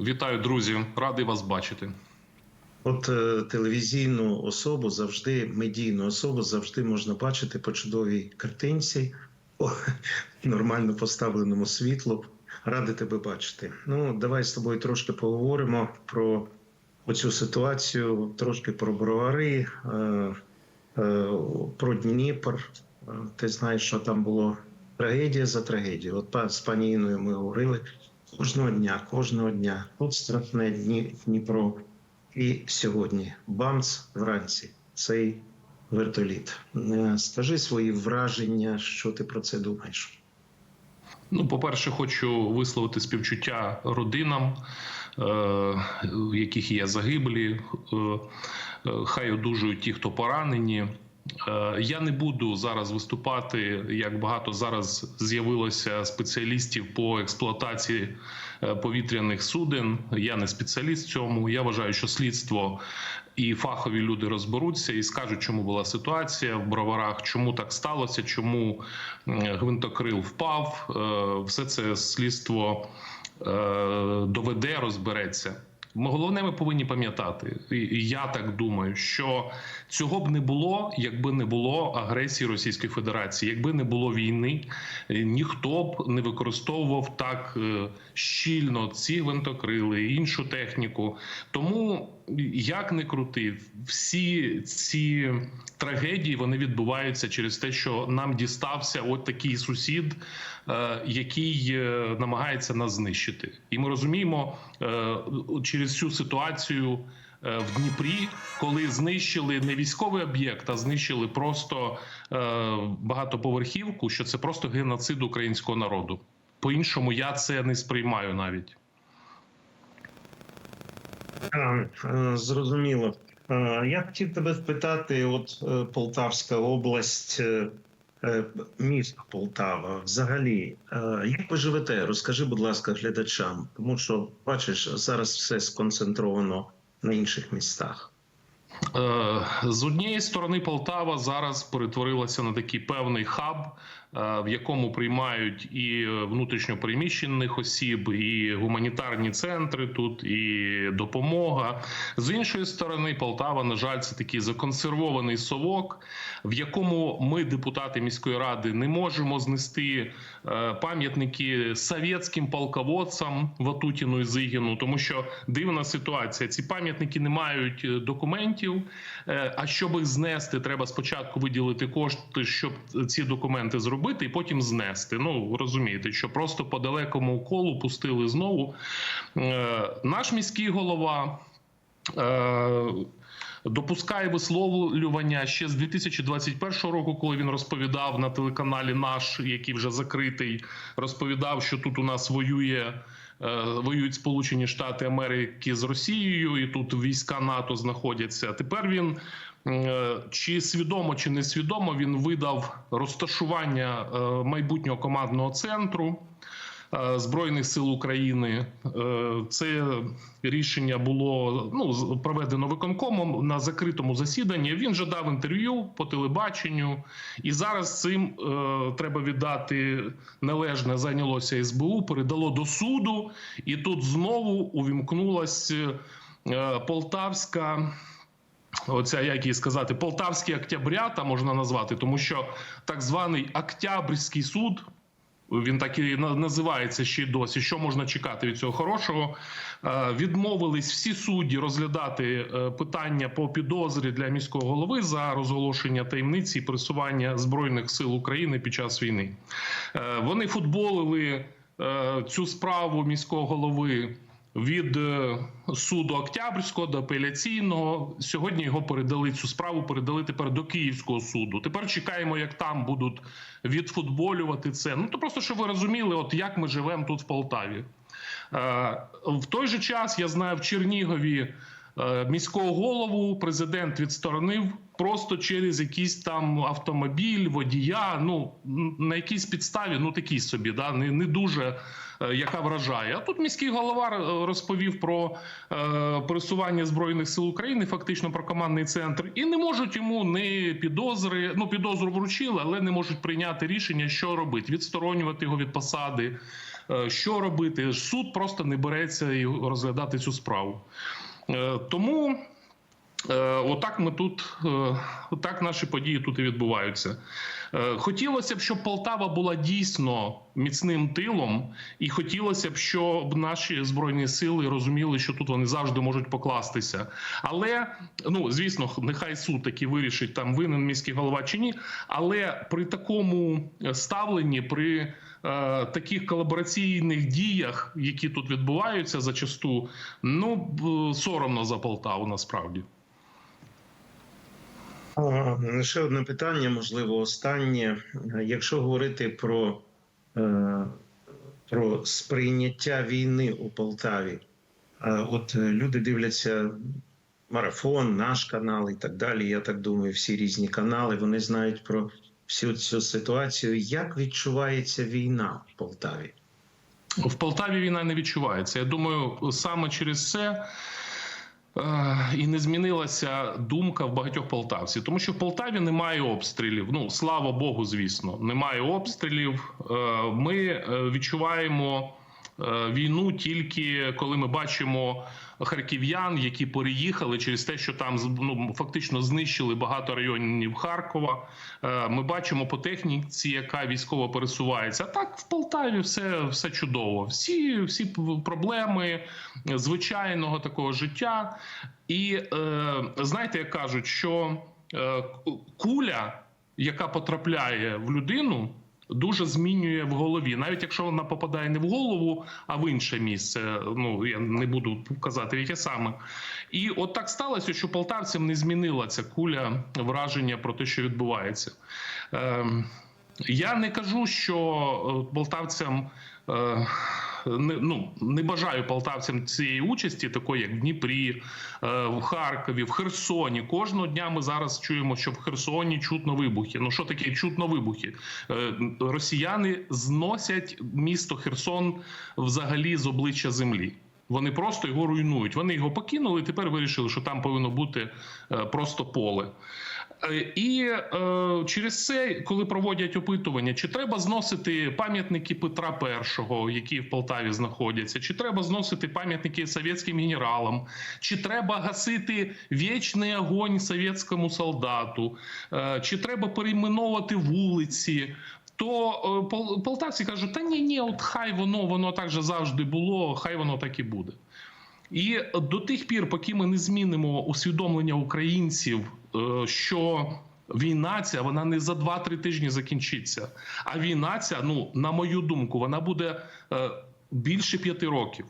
Вітаю, друзі! Радий вас бачити. От е, телевізійну особу завжди, медійну особу завжди можна бачити по чудовій картинці, по нормально поставленому світлу. Радий тебе бачити. Ну, давай з тобою трошки поговоримо про оцю ситуацію, трошки про бровари, е, е, про Дніпр. Ти знаєш, що там було трагедія за трагедією. От з пані Іною ми говорили кожного дня, кожного дня. Тут страшне Дні- Дніпро. І сьогодні бамц вранці цей вертоліт. Е, Скажи свої враження, що ти про це думаєш? Ну, по-перше, хочу висловити співчуття родинам, е, в яких є загиблі. Е, е, Хай одужують ті, хто поранені. Е, Я не буду зараз виступати, як багато зараз з'явилося спеціалістів по експлуатації е, повітряних суден. Я не спеціаліст в цьому. Я вважаю, що слідство і фахові люди розберуться і скажуть, чому була ситуація в броварах, чому так сталося, чому гвинтокрил впав. Е, Все це слідство доведе, розбереться. Ми головне, ми повинні пам'ятати, і я так думаю, що цього б не було, якби не було агресії Російської Федерації, якби не було війни, е, ніхто б не використовував так е, щільно ці гвинтокрили, іншу техніку. Тому як не крути, всі ці трагедії вони відбуваються через те, що нам дістався от такий сусід, е, який е, намагається нас знищити, і ми розуміємо е, через цю ситуацію. В Дніпрі, коли знищили не військовий об'єкт, а знищили просто е, багатоповерхівку, що це просто геноцид українського народу. По-іншому я це не сприймаю навіть. Е, Зрозуміло. Я хотів тебе спитати: от е, Полтавська область, е, місто Полтава, взагалі, як ви живете? Розкажи, будь ласка, глядачам, тому що бачиш, зараз все сконцентровано на інших містах. Е, З однієї сторони, Полтава зараз перетворилася на такий певний хаб, е, в якому приймають і внутрішньопереміщених осіб, і гуманітарні центри тут, і допомога. З іншої сторони, Полтава, на жаль, це такий законсервований совок, в якому ми, депутати міської ради, не можемо знести е, пам'ятники совєтським полководцям Ватутіну і Зигіну, тому що дивна ситуація. Ці пам'ятники не мають е, документів. Е, А щоб їх знести, треба спочатку виділити кошти, щоб ці документи зробити, і потім знести. Ну розумієте, що просто по далекому колу пустили знову. Е, Наш міський голова. е, Допускає висловлювання ще з 2021 року, коли він розповідав на телеканалі наш, який вже закритий, розповідав, що тут у нас воює воюють Сполучені Штати Америки з Росією, і тут війська НАТО знаходяться. Тепер він е, чи свідомо, чи несвідомо він видав розташування е, майбутнього командного центру. Е, Збройних сил України Е, це рішення було ну проведено виконкомом на закритому засіданні. Він же дав інтерв'ю по телебаченню, і зараз цим е, треба віддати належне зайнялося СБУ, передало до суду, і тут знову увімкнулась полтавська. Оця, як їй сказати, полтавський октябрята можна назвати, тому що так званий Октябрьський суд. Він так і називається ще й досі. Що можна чекати від цього хорошого? Е, Відмовились всі судді розглядати е, питання по підозрі для міського голови за розголошення таємниці і пересування збройних сил України під час війни. Е, Вони футболили цю справу міського голови від е, суду Октябрьського до апеляційного. Сьогодні його передали цю справу, передали тепер до Київського суду. Тепер чекаємо, як там будуть відфутболювати це. Ну то просто щоб ви розуміли, от як ми живемо тут в Полтаві. Е, В той же час я знаю в Чернігові. е, Міського голову президент відсторонив просто через якийсь там автомобіль, водія. Ну на якійсь підставі, ну такій собі, да не, не дуже е, яка вражає. А тут міський голова е, розповів про е, пересування збройних сил України, фактично про командний центр, і не можуть йому не підозри. Ну підозру вручили, але не можуть прийняти рішення, що робити: відсторонювати його від посади. е, що робити. Суд просто не береться розглядати цю справу. Тому отак ми тут, е, отак наші події тут і відбуваються. Е, Хотілося б, щоб Полтава була дійсно міцним тилом, і хотілося б, щоб наші збройні сили розуміли, що тут вони завжди можуть покластися. Але ну звісно, нехай суд таки вирішить, там винен міський голова чи ні. Але при такому ставленні, при е, таких колабораційних діях, які тут відбуваються зачасту, ну соромно за Полтаву насправді. Ще одне питання, можливо, останнє. Якщо говорити про, е, про сприйняття війни у Полтаві, от е, люди дивляться марафон, наш канал і так далі. Я так думаю, всі різні канали вони знають про всю цю ситуацію. Як відчувається війна в Полтаві? В Полтаві війна не відчувається. Я думаю, саме через це. Е, І не змінилася думка в багатьох полтавців, тому що в Полтаві немає обстрілів. Ну слава Богу, звісно, немає обстрілів. Е, Ми е, відчуваємо війну тільки коли ми бачимо харків'ян, які переїхали через те, що там ну, фактично знищили багато районів Харкова. Е, Ми бачимо по техніці, яка військово пересувається. Так в Полтаві все, все чудово. Всі, всі проблеми звичайного такого життя. І е, знаєте, як кажуть, що е, куля, яка потрапляє в людину. Дуже змінює в голові, навіть якщо вона попадає не в голову, а в інше місце. Ну я не буду казати, яке саме. І от так сталося, що полтавцям не змінила ця куля враження про те, що відбувається. Е, я не кажу, що е, полтавцям. Е, не, ну, не бажаю полтавцям цієї участі, такої як в Дніпрі, е, в Харкові, в Херсоні. Кожного дня ми зараз чуємо, що в Херсоні чутно вибухи. Ну що таке чутно вибухи? Е, Росіяни зносять місто Херсон взагалі з обличчя землі. Вони просто його руйнують. Вони його покинули. і Тепер вирішили, що там повинно бути е, просто поле. Е, І е, через це, коли проводять опитування, чи треба зносити пам'ятники Петра І, які в Полтаві знаходяться, чи треба зносити пам'ятники совєтським генералам, чи треба гасити вічний огонь совєтському солдату, е, чи треба перейменовувати вулиці. То е, пол- полтавці кажуть, та ні, ні, от хай воно, воно так же завжди було, хай воно так і буде. І до тих пір, поки ми не змінимо усвідомлення українців, що війна ця вона не за 2-3 тижні закінчиться. А війна ця, ну на мою думку, вона буде е, більше п'яти років.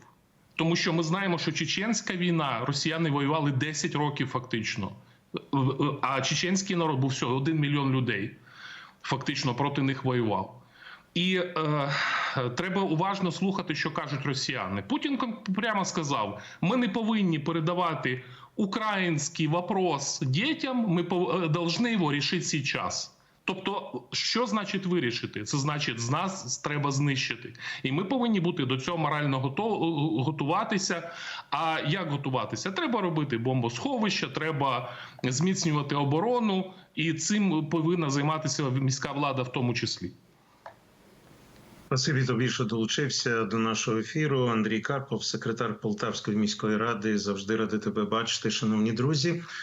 Тому що ми знаємо, що чеченська війна росіяни воювали 10 років фактично. Е, е, А чеченський народ був всього 1 мільйон людей. Фактично проти них воював. І е, треба уважно слухати, що кажуть росіяни. Путін прямо сказав: ми не повинні передавати український вопрос дітям, ми пов- е, должны його рішити зараз. Тобто, що значить вирішити? Це значить, з нас треба знищити, і ми повинні бути до цього морально гото- готуватися. А як готуватися? Треба робити бомбосховища, треба зміцнювати оборону, і цим повинна займатися міська влада, в тому числі. Спасибі тобі, що долучився до нашого ефіру. Андрій Карпов, секретар Полтавської міської ради. Завжди ради тебе бачити, шановні друзі.